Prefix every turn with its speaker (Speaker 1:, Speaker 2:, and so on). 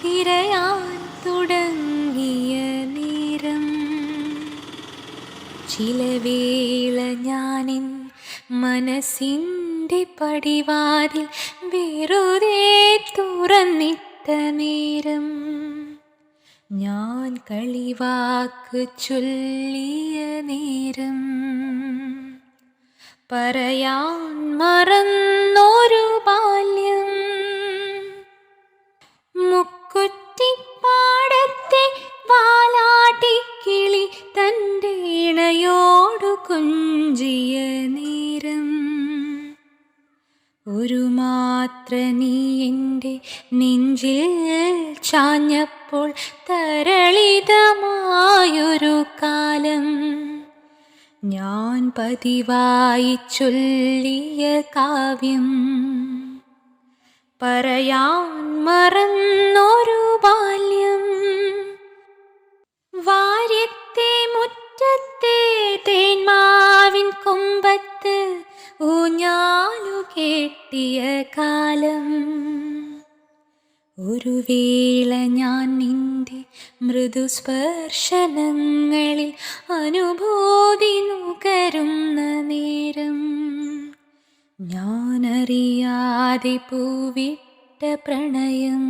Speaker 1: തിരയാൻ തുടങ്ങിയ നേരം ചില ഞാനിൻ മനസ്സിന്റെ പടിവാതിൽ വെറുതെ തുറന്നിട്ട നേരം ഞാൻ കളിവാക്ക് ചൊല്ലിയ നേരം പറയാൻ മറന്നൊരു ബാല്യം കുഞ്ചിയ നേരം. ഒരു മാത്ര നീ എന്റെ നെഞ്ചിൽ ചാഞ്ഞപ്പോൾ തരളിതമായൊരു കാലം. ഞാൻ പതിവായി ചൊല്ലിയ കാവ്യം. പറയാൻ മറന്നൊരു ബാല്യം. വാര്യത്തെ മുറ്റത്തെ തേന്മാവിൻ കൊമ്പത്ത് ഊഞ്ഞാലു കെട്ടിയ കാലം. ഒരു വേള ഞാൻ നിന്റെ മൃദുസ്പർശനങ്ങളിൽ അനുഭൂതി നുകരുന്ന നേരം. ഞാനറിയാതെ പൂവിട്ട പ്രണയം